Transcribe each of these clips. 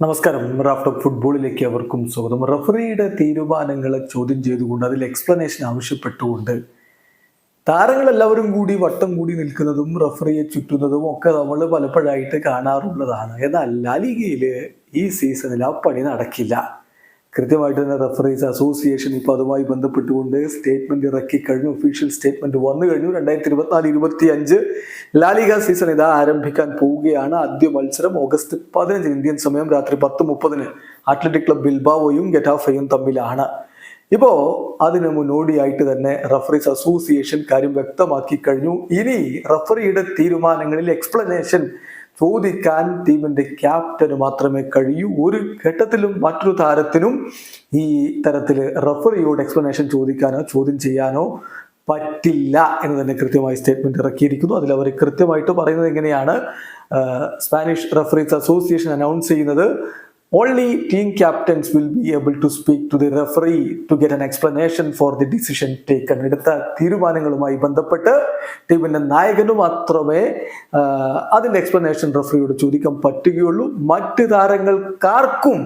നമസ്കാരം. റാഫ്റ്റർ ഫുട്ബോളിലേക്ക് അവർക്കും സ്വാഗതം. റഫറിയുടെ തീരുമാനങ്ങളെ ചോദ്യം ചെയ്തുകൊണ്ട് അതിൽ എക്സ്പ്ലനേഷൻ ആവശ്യപ്പെട്ടുകൊണ്ട് താരങ്ങളെല്ലാവരും കൂടി വട്ടം കൂടി നിൽക്കുന്നതും റഫറിയെ ചുറ്റുന്നതും ഒക്കെ നമ്മൾ പലപ്പോഴായിട്ട് കാണാറുള്ളതാണ്. എന്നാൽ ലാലിഗയിൽ ഈ സീസണിൽ ആ പണി നടക്കില്ല. കൃത്യമായിട്ട് തന്നെ റഫറീസ് അസോസിയേഷൻ ഇപ്പോൾ അതുമായി ബന്ധപ്പെട്ടുകൊണ്ട് സ്റ്റേറ്റ്മെന്റ് ഇറക്കി കഴിഞ്ഞു. ഒഫീഷ്യൽ സ്റ്റേറ്റ്മെന്റ് വന്നു കഴിഞ്ഞു. രണ്ടായിരത്തി ഇരുപത്തിനാല് ഇരുപത്തി അഞ്ച് ലാലിക സീസൺ ഇതാ ആരംഭിക്കാൻ പോവുകയാണ്. ആദ്യ മത്സരം ഓഗസ്റ്റ് പതിനഞ്ച് ഇന്ത്യൻ സമയം രാത്രി പത്ത് മുപ്പതിന് അത്ലറ്റിക് ക്ലബ് ബിൽബാവോയും ഗെറ്റാഫയും തമ്മിലാണ്. ഇപ്പോൾ അതിന് മുന്നോടിയായിട്ട് തന്നെ റഫറീസ് അസോസിയേഷൻ കാര്യം വ്യക്തമാക്കി കഴിഞ്ഞു. ഇനി റഫറിയുടെ തീരുമാനങ്ങളിൽ എക്സ്പ്ലനേഷൻ ചോദിക്കാൻ ടീമിന്റെ ക്യാപ്റ്റന് മാത്രമേ കഴിയൂ. ഒരു ഘട്ടത്തിലും മറ്റൊരു താരത്തിനും ഈ തരത്തിൽ റഫറിയോട് എക്സ്പ്ലനേഷൻ ചോദിക്കാനോ ചോദ്യം ചെയ്യാനോ പറ്റില്ല എന്ന് തന്നെ കൃത്യമായി സ്റ്റേറ്റ്മെന്റ് ഇറക്കിയിരിക്കുന്നു. അതിൽ അവർ കൃത്യമായിട്ട് പറയുന്നത് എങ്ങനെയാണ് സ്പാനിഷ് റഫറീസ് അസോസിയേഷൻ അനൗൺസ് ചെയ്യുന്നത് only team captains will be able to speak to the referee to get an explanation for the decision taken എടുത്ത തീരുമാനങ്ങളുമായി ബന്ധപ്പെട്ട് ടീമിന്റെ നായകന് മാത്രമേ അതിന്റെ എക്സ്പ്ലനേഷൻ റെഫറിയോട് ചോദിക്കാൻ പറ്റുകയുള്ളൂ. മറ്റ് താരങ്ങൾക്കാർക്കും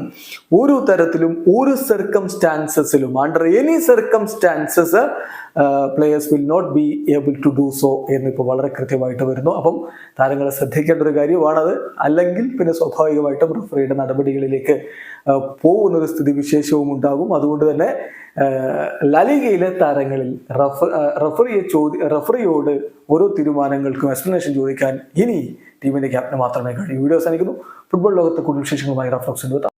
ഒരു തരത്തിലും ഒരു സർക്കംസ്റ്റാൻസസിലും under any circumstances players will not be able to do so എന്നിപ്പോൾ വളരെ കൃത്യമായിട്ട് വരുന്നു. അപ്പം താരങ്ങളെ ശ്രദ്ധിക്കേണ്ട ഒരു കാര്യമാണത്. അല്ലെങ്കിൽ പിന്നെ സ്വാഭാവികമായിട്ടും റഫറിയുടെ നടപടികളിലേക്ക് പോകുന്നൊരു സ്ഥിതി വിശേഷവും ഉണ്ടാകും. അതുകൊണ്ട് തന്നെ ലലികയിലെ താരങ്ങളിൽ റഫ റഫറിയെ ചോദി റഫറിയോട് ഓരോ തീരുമാനങ്ങൾക്കും എക്സ്പ്ലനേഷൻ ചോദിക്കാൻ ഇനി ടീമിന്റെ ക്യാപ്റ്റന് മാത്രമേ കഴിയൂ. വീഡിയോ അവസാനിക്കുന്നു. ഫുട്ബോൾ ലോകത്തെ കൂടുതൽ വിശേഷങ്ങളുമായി റഫ്ലക്സ്